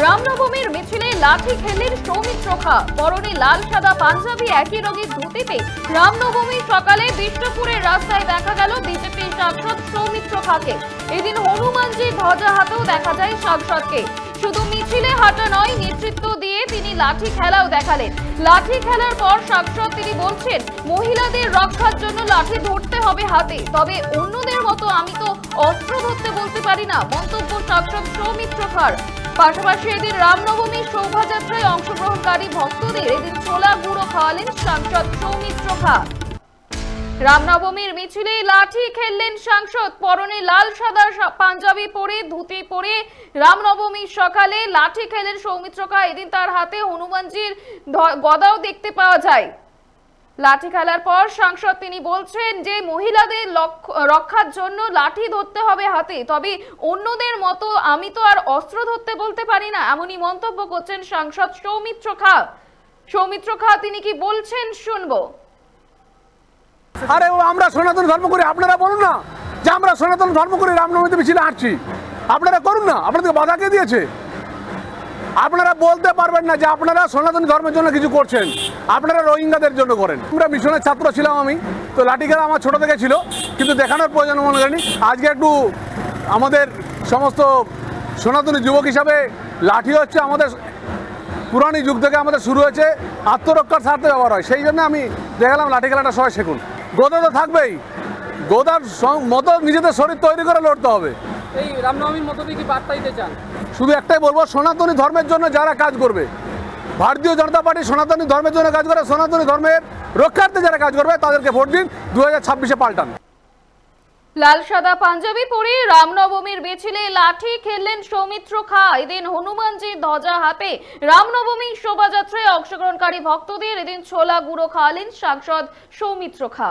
রামনবমীর মিছিলে লাঠি খেলেন সৌমিত্র খা। পরনে লাল, সাদা, পাঞ্জাবি একই রঙের ধুতিতে রামনবমীর সকালে বিষ্ণুপুরের রাস্তায় দেখা গেল বিজেপি সাংসদ সৌমিত্র খাকে। এদিন হনুমানজি ধ্বজা হাতেও দেখা যায় সাংসদকে। শুধু মিছিলে হাঁটা নয়, নেতৃত্ব দিয়ে তিনি লাঠি খেলাও দেখালেন। লাঠি খেলার পর সাংসদ তিনি বলছেন, মহিলাদের রক্ষার জন্য লাঠি ধরতে হবে হাতে। তবে অন্যদের মতো আমি তো অস্ত্র ধরতে বলতে পারি না। মন্তব্য সাংসদ সৌমিত্র খার। পাশাপাশি এদিন রামনবমীর শোভাযাত্রায় অংশগ্রহণকারী ভক্তদের এদিন ছোলা গুঁড়ো খাওয়ালেন সাংসদ সৌমিত্র খা। রামনবমীর মিছিলে লাঠি খেললেন সাংসদ, পরনে লাল, সাদা পাঞ্জাবি পরে, ধুতি পরে রামনবমীর সকালে লাঠি খেলেন সৌমিত্র খা। এদিন তার হাতে হনুমানজির গদাও দেখতে পাওয়া যায়। লাঠি খেলার পর সাংসদ তিনি বলছেন যে মহিলাদের রক্ষার জন্য লাঠি ধরতে হবে হাতে। তবে অন্যদের মতো আমি তো আর অস্ত্র ধরতে বলতে পারি না, এমনই মন্তব্য করছেন সাংসদ সৌমিত্র খা। সৌমিত্র খা, তিনি কি বলছেন? শুনব। আরে আমরা সনাতন ধর্ম করি, আপনারা বলুন না যে আমরা সনাতন ধর্ম করি, রামনবমীতে মিছিলে হাঁটছি। আপনারা করুন না আপনাদের বাধা কে দিয়েছে। আপনারা বলতে পারবেন না যে আপনারা সনাতন ধর্মের জন্য কিছু করছেন। আপনারা রোহিঙ্গাদের জন্য করেন। আমরা মিশনের ছাত্র ছিলাম আমি, তো লাঠি খেলা আমার ছোট থেকে ছিল, কিন্তু দেখানোর প্রয়োজন মনে করিনি। আজকে একটু আমাদের সমস্ত সনাতনী যুবক হিসাবে লাঠি হচ্ছে আমাদের পুরানি যুগ থেকে আমাদের শুরু হয়েছে, আত্মরক্ষার স্বার্থে ব্যবহার হয়। সেই জন্য আমি দেখালাম লাঠি খেলাটা সবাই শেখুন গোদা তো থাকবেই। গোদার মতো নিজেদের শরীর তৈরি করে লড়তে হবে। এই রামনবমীর মতো দিয়ে কি বার্তা দিতে চান? শুধু একটাই বলব সনাতনী ধর্মের জন্য যারা কাজ করবে ভারতীয় জনতা পার্টি সনাতনী ধর্মের জন্য কাজ করে সনাতনী ধর্মের রক্ষার্থে যারা কাজ করবে তাদেরকে ভোট দিন দু হাজার ছাব্বিশে পাল্টান। লাল সাদা পাঞ্জাবি পরে রামনবমীর মিছিলে লাঠি খেললেন সৌমিত্র খা। এদিন হনুমানজির ধ্বজা হাতে রামনবমীর শোভাযাত্রায় অংশগ্রহণকারী ভক্তদের এদিন ছোলা গুঁড়ো খাওয়ালেন সাংসদ সৌমিত্র খা।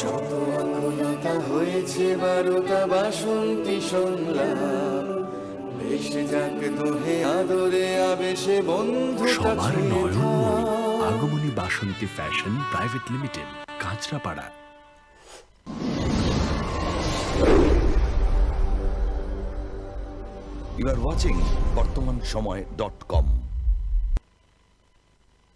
যত আকুলতা হয়েছে বারোটা বাসন্তী শুনলাম ভেসে যাক দোহে আদরে আবেশে বন্ধু সবার নয়নমণি Agamani Basanti fashion private limited Kanchrapara. You are watching Bartaman Samay dot com